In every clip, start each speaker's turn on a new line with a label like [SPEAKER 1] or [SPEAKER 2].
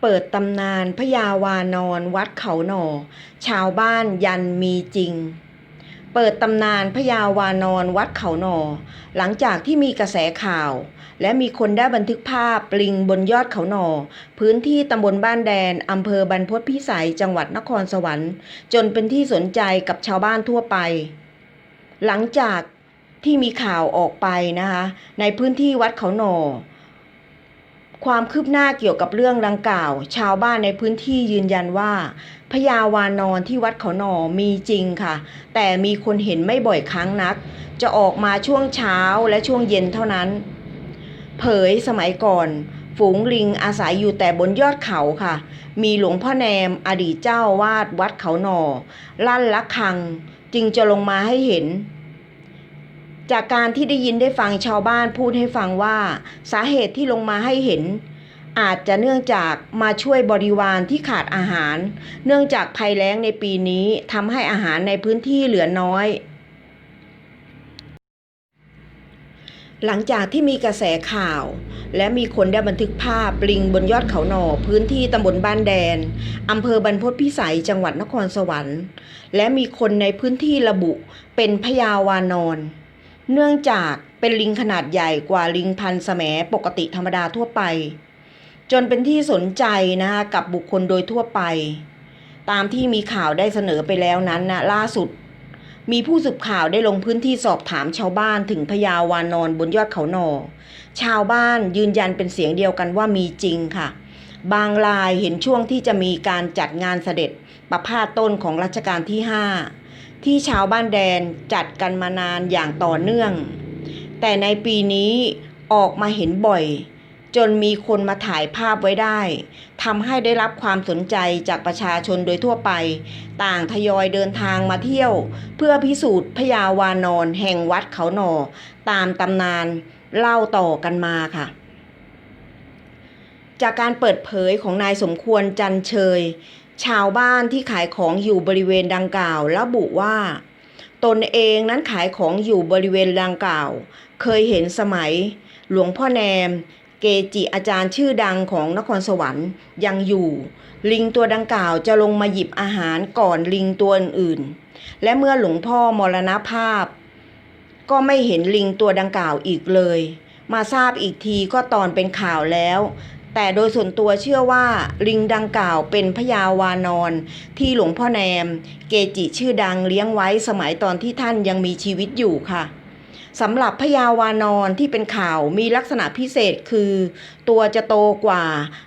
[SPEAKER 1] เปิดตำนานพญาวานอนวัดเขาหน่อ ชาวบ้านยันมีจริง เปิดตำนานพญาวานอนวัดเขาหน่อ หลังจากที่มีกระแสข่าว และมีคนได้บันทึกภาพลิงบนยอดเขาหน่อ พื้นที่ตำบลบ้านแดนอำเภอบรรพตพิสัยจังหวัดนครสวรรค์ จนเป็นที่สนใจกับชาวบ้านทั่วไป หลังจากที่มีข่าวออกไปนะคะ ในพื้นที่วัดเขาหน่อ ความคืบหน้าเกี่ยวกับเรื่องดังกล่าว ชาวบ้านในพื้นที่ยืนยันว่าพญาวานอนที่วัดเขาหนอมีจริงค่ะ แต่มีคนเห็นไม่บ่อยครั้งนัก จะออกมาช่วงเช้าและช่วงเย็นเท่านั้น เผยสมัยก่อน ฝูงลิงอาศัยอยู่แต่บนยอดเขาค่ะ มีหลวงพ่อแนมอดีตเจ้าวาดวัดเขาหนอลั่นละคัง จึงจะลงมาให้เห็น จากการที่ได้ยินได้ฟังชาวบ้านพูดให้ฟังว่าสาเหตุที่ลงมาให้เห็น อาจจะเนื่องจากมาช่วยบริวารที่ขาดอาหาร เนื่องจากภัยแล้งในปีนี้ทำให้อาหารในพื้นที่เหลือน้อย หลังจากที่มีกระแสข่าว และมีคนได้บันทึกภาพลิงบนยอดเขาหน่อพื้นที่ตำบลบ้านแดนอำเภอบรรพตพิสัยจังหวัดนครสวรรค์ และมีคนในพื้นที่ระบุเป็นพญาวานอน เนื่องจากเป็นลิงขนาดใหญ่กว่าลิงพันธุ์แสมปกติธรรมดาทั่วไป จนเป็นที่สนใจนะคะกับบุคคลโดยทั่วไป ตามที่มีข่าวได้เสนอไปแล้วนั้นนะล่าสุด มีผู้สืบข่าวได้ลงพื้นที่สอบถามชาวบ้านถึงพญาวานอนบนยอดเขาหนอ ชาวบ้านยืนยันเป็นเสียงเดียวกันว่ามีจริงค่ะ บางรายเห็นช่วงที่จะมีการจัดงานเสด็จประพาสต้นของรัชกาลที่5 ที่ชาวบ้านแดนจัดกันมานานอย่างต่อเนื่อง แต่ในปีนี้ออกมาเห็นบ่อย จนมีคนมาถ่ายภาพไว้ได้ทำให้ได้รับความสนใจจากประชาชนโดยทั่วไป ต่างทยอยเดินทางมาเที่ยว เพื่อพิสูจน์พญาวานอนแห่งวัดเขาหนอ ตามตำนานเล่าต่อกันมาค่ะจากการเปิดเผยของนายสมควรจันเชย ชาวบ้านที่ขายของอยู่บริเวณดังกล่าวระบุว่า ตนเองนั้นขายของอยู่บริเวณดังกล่าว เคยเห็นสมัย หลวงพ่อแนม เกจิอาจารย์ชื่อดังของนครสวรรค์ยังอยู่ ลิงตัวดังกล่าวจะลงมาหยิบอาหารก่อนลิงตัวอื่นๆและเมื่อหลวงพ่อมรณภาพ ก็ไม่เห็นลิงตัวดังกล่าวอีกเลย มาทราบอีกทีก็ตอนเป็นข่าวแล้ว แต่โดยส่วนตัวเชื่อว่าลิงดังกล่าวเป็นพญาวานอน ที่หลวงพ่อแนม เกจิชื่อดังเลี้ยงไว้สมัยตอนที่ท่านยังมีชีวิตอยู่ค่ะสำหรับพญาวานอนที่เป็นข่าวมีลักษณะพิเศษคือ ตัวจะโตกว่า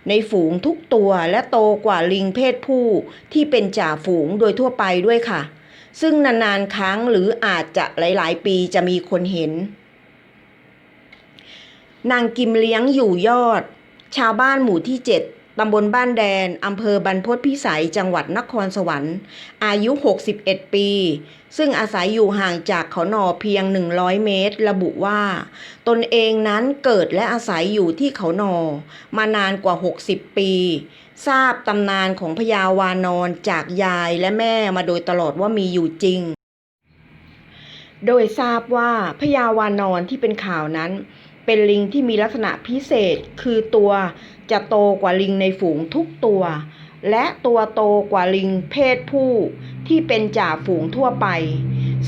[SPEAKER 1] ในฝูงทุกตัวและโตกว่าลิงเพศผู้ที่เป็นจ่าฝูงโดยทั่วไปด้วยค่ะ ซึ่งนานๆครั้งหรืออาจจะหลายๆ ปีจะมีคนเห็น นางกิมเลี้ยงอยู่ยอด ชาวบ้านหมู่ที่ 7 ตำบลบ้านแดน อำเภอบรรพตพิสัย จังหวัดนครสวรรค์ อายุ 61 ปี ซึ่งอาศัยอยู่ห่างจากเขาหนอเพียง 100 เมตร ระบุว่า ตนเองนั้นเกิดและอาศัยอยู่ที่เขาหนอ มานานกว่า 60 ปี ทราบตำนานของพญาวานอนจากยายและแม่มาโดยตลอดว่ามีอยู่จริง โดยทราบว่าพญาวานอนที่เป็นข่าวนั้น เป็นลิงที่มีลักษณะพิเศษ คือตัวจะโตกว่าลิงในฝูงทุกตัว และตัวโตกว่าลิงเพศผู้ที่เป็นจ่าฝูงทั่วไป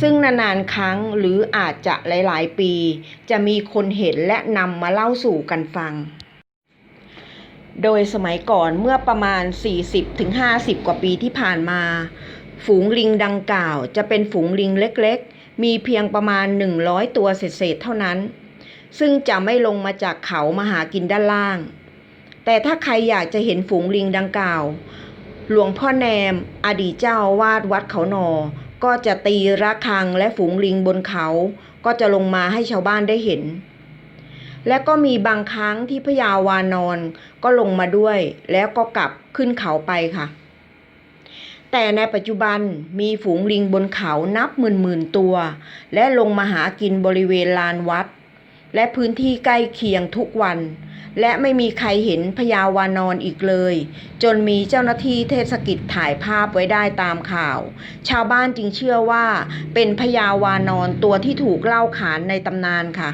[SPEAKER 1] ซึ่งนานๆครั้งหรืออาจจะหลายๆปี จะมีคนเห็นและนำมาเล่าสู่กันฟัง โดยสมัยก่อนเมื่อประมาณ 40-50 กว่าปีที่ผ่านมา ฝูงลิงดังกล่าว จะเป็นฝูงลิงเล็กๆ มีเพียงประมาณ 100 ตัวเศษๆเท่านั้น ซึ่งจะไม่ลงมาจากเขามาหากินด้านล่าง แต่ถ้าใครอยากจะเห็นฝูงลิงดังกล่าว หลวงพ่อแนม อดีตเจ้าวาดวัดเขาหนอ ก็จะตีระฆังและฝูงลิงบนเขา ก็จะลงมาให้ชาวบ้านได้เห็น และก็มีบางครั้งที่พญาวานอนก็ลงมาด้วย แล้วก็กลับขึ้นเขาไปค่ะ แต่ในปัจจุบันมีฝูงลิงบนเขานับหมื่นหมื่นๆตัว และลงมาหากินบริเวณลานวัด และพื้นที่ใกล้เคียงทุกวัน และไม่มีใครเห็นพยาวานอนอีกเลย จนมีเจ้าหน้าที่เทศกิจถ่ายภาพไว้ได้ตามข่าว ชาวบ้านจึงเชื่อว่าเป็นพยาวานอนตัวที่ถูกเล่าขานในตำนานค่ะ